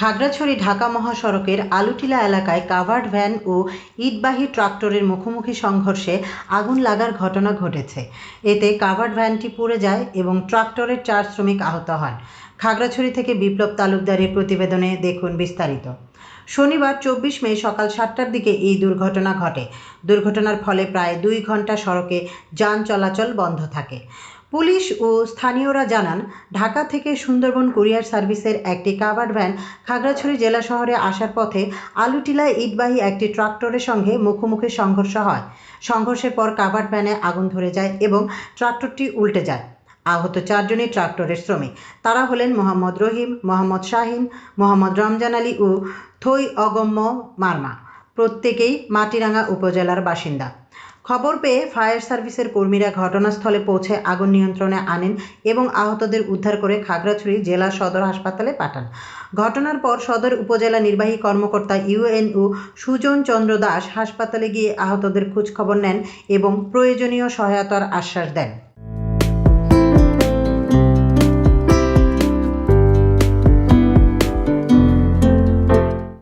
খাগড়াছড়ি ঢাকা মহাসড়কের আলুটিলা এলাকায় covered van ও ইটবাহী ট্রাক্টরের মুখোমুখি সংঘর্ষে আগুন লাগার ঘটনা ঘটেছে। এতে কাভার্ড ভ্যানটি পুড়ে যায় এবং ট্রাক্টরের চার শ্রমিক আহত হন। খাগড়াছড়ি থেকে বিপ্লব তালুকদারের প্রতিবেদনে দেখুন বিস্তারিত। শনিবার চব্বিশ মে সকাল সাতটার দিকে এই দুর্ঘটনা ঘটে। দুর্ঘটনার ফলে প্রায় দুই ঘণ্টা সড়কে যান চলাচল বন্ধ থাকে। পুলিশ ও স্থানীয়রা জানান, ঢাকা থেকে সুন্দরবন কুরিয়ার সার্ভিসের একটি কাভার্ড ভ্যান খাগড়াছড়ি জেলা শহরে আসার পথে আলুটিলায় ইটবাহী একটি ট্রাক্টরের সঙ্গে মুখোমুখি সংঘর্ষ হয়। সংঘর্ষের পর কাভার্ড ভ্যানে আগুন ধরে যায় এবং ট্রাক্টরটি উল্টে যায়। আহত চারজনই ট্রাক্টরের শ্রমিক। তারা হলেন মোহাম্মদ রহিম, মোহাম্মদ শাহিন, মোহাম্মদ রমজান আলী ও থই অগম্য মার্মা। প্রত্যেকেই মাটিরাঙ্গা উপজেলার বাসিন্দা। খবর পেয়ে ফায়ার সার্ভিসের কর্মীরা ঘটনাস্থলে পৌঁছে আগুন নিয়ন্ত্রণে আনেন এবং আহতদের উদ্ধার করে খাগড়াছড়ি জেলা সদর হাসপাতালে পাঠান। ঘটনার পর সদর উপজেলা নির্বাহী কর্মকর্তা ইউএনও সুজন চন্দ্র দাস হাসপাতালে গিয়ে আহতদের খোঁজখবর নেন এবং প্রয়োজনীয় সহায়তার আশ্বাস দেন।